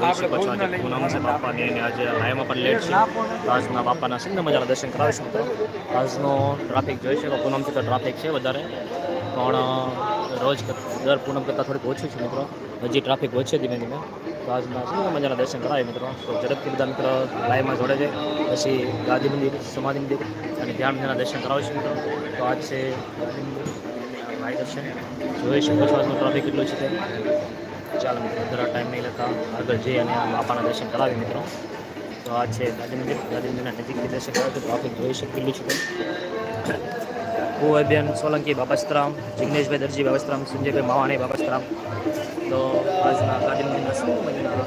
જોઈ શકો છો આજે બાપાની અને આજે લાઈમાં પણ લેટ છે રાજના બાપાના સુંદર મજાના દર્શન કરાવીશું મિત્રો આજનો ટ્રાફિક જોઈ શકો પૂનમ છે તો ટ્રાફિક છે વધારે. પણ રોજ દર પૂનમ કરતાં થોડીક ઓછું છે મિત્રો. હજી ટ્રાફિક વધશે ધીમે ધીમે. તો આજના સુંદર મજાના દર્શન કરાવીએ મિત્રો. તો ઝડપથી બધા મિત્રો લાઈમાં જોડે છે. પછી ગાંધી મંદિર સમાધિ મંદિર અને ધ્યાન મંદિરના દર્શન કરાવીશું મિત્રો. તો આજ છે ગાંધી મંદિર. લાઈ દર્શન. જોઈ શકો છો આજનો ટ્રાફિક કેટલું છે તે. ચાલો મિત્રો જરા ટાઈમ નહીં લેતા. આગળ જઈ અને બાપાના દર્શન કરાવી મિત્રો. તો આ છે ગાંધી મંદિર. ગાંધી મંદિરના નજીકથી દર્શન કરાવે તો ટ્રાફિક જોઈ શકે કેટલું છે કુંવરબેન સોલંકી બાપસ્તરામ જિગ્નેશભાઈ દરજી બાપસ્તરામ સંજયભાઈ માવાણી બાપસ્તરામ. તો આજના ગાંધી મંદિરના સૌ મંદિરના.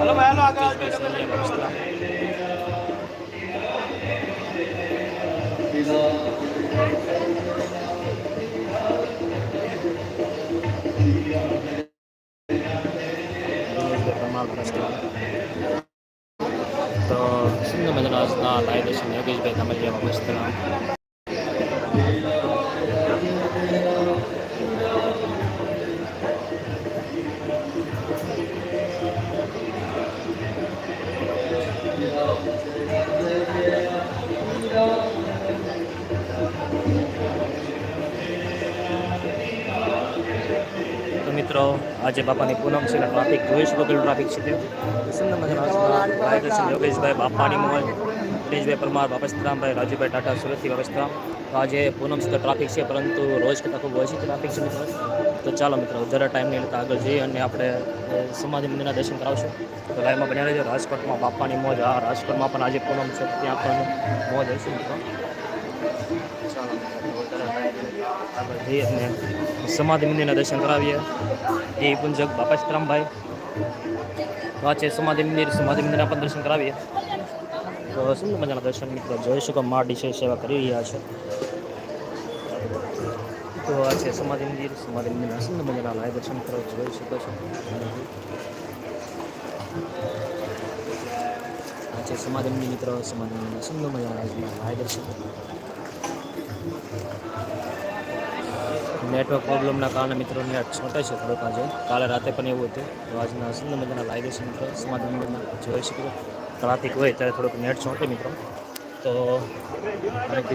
હલો ભાઈ હાલો આગળ જિગ્નેશભાઈ સોલંકી મજાના આજના લાઈ દર્શન યોગેશભાઈ કમલિયા બાપસ્તરામ તો મિત્રો, આજે બાપાની પૂનમ છે ટ્રાફિક જોઈ શકો કેટલું ટ્રાફિક છે તે. સુંદર મજાના યોગેશભાઈ બાપાની મોજ. દિનેશભાઈ પરમાર બાપસ્તરામભાઈ રાજુભાઈ ટાટા, સુરતથી બાપસ્તરામ આજે પૂનમ છે ટ્રાફિક છે, પરંતુ રોજ કરતાં ખૂબ ઓછી ટ્રાફિક છે મિત્રો. તો ચાલો મિત્રો, જરા ટાઈમ નહીં લેતા આગળ જઈએ અને આપણે સમાધિ મંદિરના દર્શન કરાવશું. તો લાઈવમાં બન્યા રહેજો. રાજકોટમાં બાપાની મોજ, હા, રાજકોટમાં પણ આજે પૂનમ છે. ત્યાં પણ મોજ હશે મિત્રો. અને સમાધિ મંદિરના દર્શન કરાવીએ. એ પૂંજક બાપાશ્રામભાઈ તો વાંચે સમાધિ મંદિર, સમાધિ મંદિરના પણ દર્શન કરાવીએ. તો સુંદર મજાના દર્શન મિત્રો? જોઈ શકો મા ડીશે સેવા કરી રહ્યા છે. તો આ છે સમાધિ મંદિર, સમાધિ મંદિરના સુંદર મજાના લાય દર્શન કરો જોઈ શકો છો. આ છે સમાધિ મંદિર મિત્રો, સમાધિ મંદિરના સુંદર મજાના લાય દર્શન નેટવર્ક પ્રોબ્લેમના કારણે મિત્રો નેટ છોટે છે થોડોક આજે. કાલે રાતે પણ એવું હતું. તો આજના સુંદર મજાના લાઈવ દર્શન મિત્રો, સમાધાન જોઈ શકો ટ્રાફિક હોય ત્યારે થોડુંક નેટ છોટે મિત્રો. તો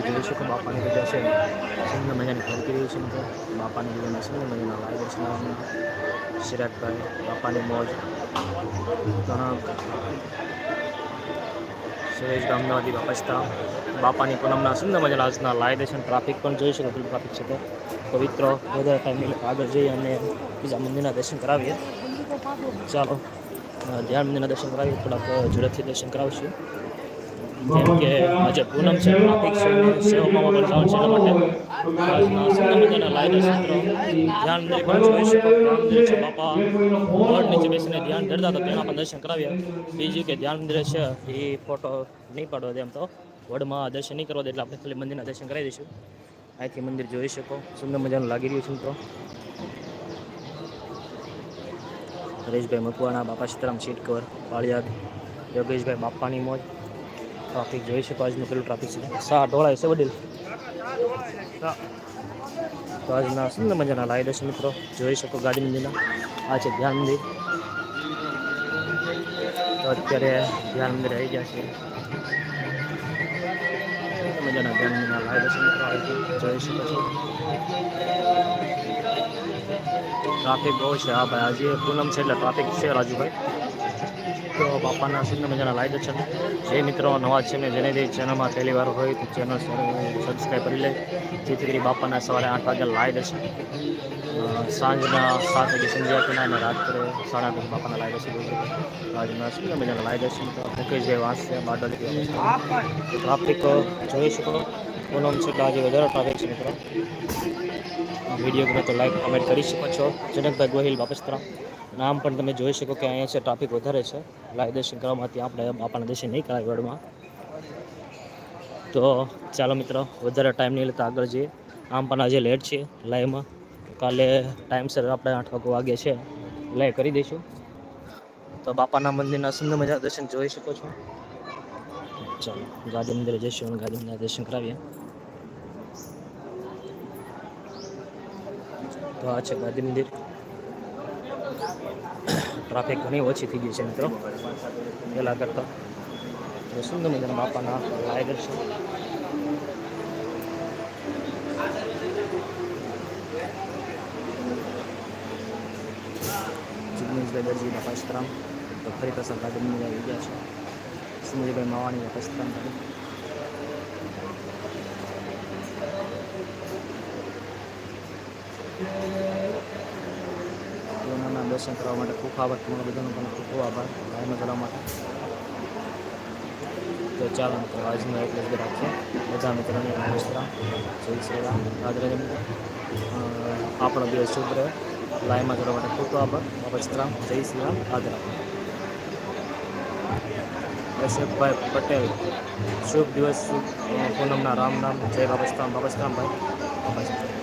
જોઈ શકો બાપાની રજા છે. સુંદર મજાની રહી છે મિત્રો. બાપાની રજાના સુંદર મજાના લાઈવ દર્શન આજના બાપાની મોજ. ઘણા સુરેશ ગામનાવાદી બાપસ્તા બાપાની પૂનમના સુંદર મજાના આજના લાઈ દર્શન ટ્રાફિક પણ જોઈ શકો ટ્રાફિક છે તો. પવિત્ર ટાઈમ નહીં આગળ જઈએ અને બીજા મંદિરના દર્શન કરાવીએ. ચાલો ધ્યાન મંદિરના દર્શન કરાવીએ, થોડાક ઝડપથી દર્શન કરાવશું. જેમ કે આજે પૂનમ છે ટ્રાફિક છે ધ્યાન પણ બાપા બોર્ડ બેસીને ધ્યાન ધરતા તો તેના પણ દર્શન કરાવ્યા બીજું કે ધ્યાન મંદિર છે, એ ફોટો નહીં પાડો એમ તો. વડમાં દર્શન નહીં કરવા દે એટલે આપણે ખાલી મંદિરના દર્શન કરાવી દઈશું. અહીંથી મંદિર જોઈ શકો. સુંદર મજાનું લાગી રહ્યું છે મિત્રો. હરેશભાઈ મકવાણા, બાપા સીતારામ સીટકર પાળિયાદ, યોગેશભાઈ બાપાની મોજ. ટ્રાફિક જોઈ શકો આજનું પેલું ટ્રાફિક છે. સા ઢોળાય છે વડીલ? તો આજના સુંદર મજાના લાઈ દર્શન મિત્રો. જોઈ શકો ગાડી મંદિરના. આ છે ધ્યાન મંદિર. તો અત્યારે ધ્યાન મંદિર આવી ગયા છે. મજાના ધ્યાન મંદિરના લાઈ દર્શન અહીંથી જોઈ શકો છો ટ્રાફિક બહુ છે. હા ભાઈ, આજે પૂનમ છે એટલે ટ્રાફિક છે રાજુભાઈ. તો બાપાના સુંદર મજાના લાઈક છે. જે મિત્રો નવા છે ને જેને જે ચેનલમાં પહેલી વાર હોય તો ચેનલ સબસ્ક્રાઈબ કરી લે. જેથી કરી બાપાના સવારે આઠ વાગે લાઈ છે. સાંજના સાત વાગે સંધ્યા અને રાત્રે સાડા વાગે બાપાના લાઈ દર્શન હોય છે રાજના સુંદર મજાના લાઈ છે. મુકેશભાઈ વાંસશે બારડોલી ટ્રાફિક જોઈ શકો પૂનમ છે આજે વધારે ટ્રાફિક છે, મિત્રો. વીડિયો ગમે તો લાઈક કમેન્ટ કરી શકો છો. જનકભાઈ ગોહિલ બાપસ્તરા નામ પણ તમે જોઈ શકો કે અહીંયા છે ટ્રાફિક વધારે છે. લાઈ દર્શન કરવામાંથી આપણે બાપાના દર્શન નહીં કરાય વડમાં. તો ચાલો મિત્રો, વધારે ટાઈમ નહીં લેતા આગળ જઈએ. આમ પણ આજે લેટ છે લાઈવમાં કાલે ટાઈમસર આપણે આઠ વાગે વાગે છે. લાઈવ કરી દઈશું. તો બાપાના મંદિરના સુંદર મજા દર્શન જોઈ શકો છો. ચાલો, ગાંધી મંદિરે જઈશું અને ગાંધી મંદિરના દર્શન કરાવીએ. તો આ છે ગાંધી મંદિર. ટ્રાફિક ઘણી ઓછી થઈ ગઈ છે મિત્રો. પહેલાં કરતાં. સુંદર મજાના બાપાના લાયગર છે. જિગ્નેશભાઈ દરજીના પંચરામ તો ફરી પાછા ગાર્ડનમાં આવી ગયા છે. સુંદરીભાઈ માવાણીના પંચરામ ગાડી નાના દર્શન કરવા માટે ખૂબ આભાર. તમારા બધાનો પણ ખૂબ ખૂબ આભાર. લાઈનમાં કરવા માટે તો ચાલો મિત્રો આજનો એક જ રાખીએ. બધા મિત્રોને નમસ્કાર જય શ્રી રામ. રાધે રાધે મિત્રો અ, આપણો દિવસ શુભ રહે. લાઈમાં જોડવા માટે ખૂબ ખૂબ આભાર. બાબા જય શ્રી રામ. રાધે રાધે કશ્યપભાઈ પટેલ. શુભ દિવસ શુભ પૂનમના રામ રામ. જય બાબા સીતારામ બાબા સીતારામ ભાઈ. બાબા સીતારામ